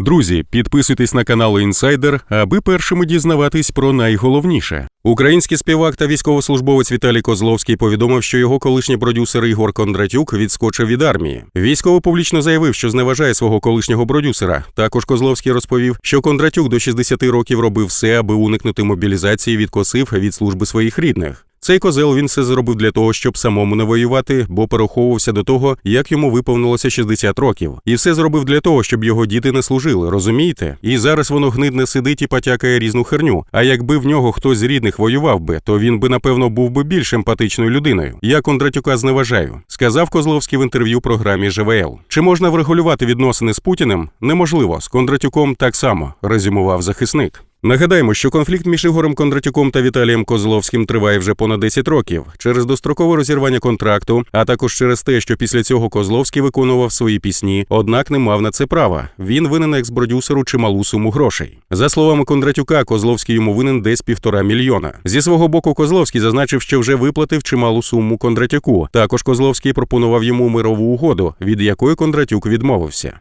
Друзі, підписуйтесь на канал Інсайдер, аби першими дізнаватись про найголовніше. Український співак та військовослужбовець Віталій Козловський повідомив, що його колишній продюсер Ігор Кондратюк відскочив від армії. Військово публічно заявив, що зневажає свого колишнього продюсера. Також Козловський розповів, що Кондратюк до 60 років робив все, аби уникнути мобілізації, відкосив від служби своїх рідних. Цей козел він все зробив для того, щоб самому не воювати, бо переховувався до того, як йому виповнилося 60 років, і все зробив для того, щоб його діти не служили, розумієте? І зараз воно гнидне сидить і потякає різну херню. А якби в нього хтось з рідних воював би, то він би напевно був би більш емпатичною людиною. Я Кондратюка зневажаю, сказав Козловський в інтерв'ю програмі ЖВЛ. Чи можна врегулювати відносини з Путіним? Неможливо з Кондратюком так само, резюмував захисник. Нагадаємо, що конфлікт між Ігорем Кондратюком та Віталієм Козловським триває вже понад 10 років через дострокове розірвання контракту, а також через те, що після цього Козловський виконував свої пісні, однак не мав на це права. Він винен екс-продюсеру чималу суму грошей. За словами Кондратюка, Козловський йому винен десь півтора мільйона. Зі свого боку, Козловський зазначив, що вже виплатив чималу суму Кондратюку. Також Козловський пропонував йому мирову угоду, від якої Кондратюк відмовився.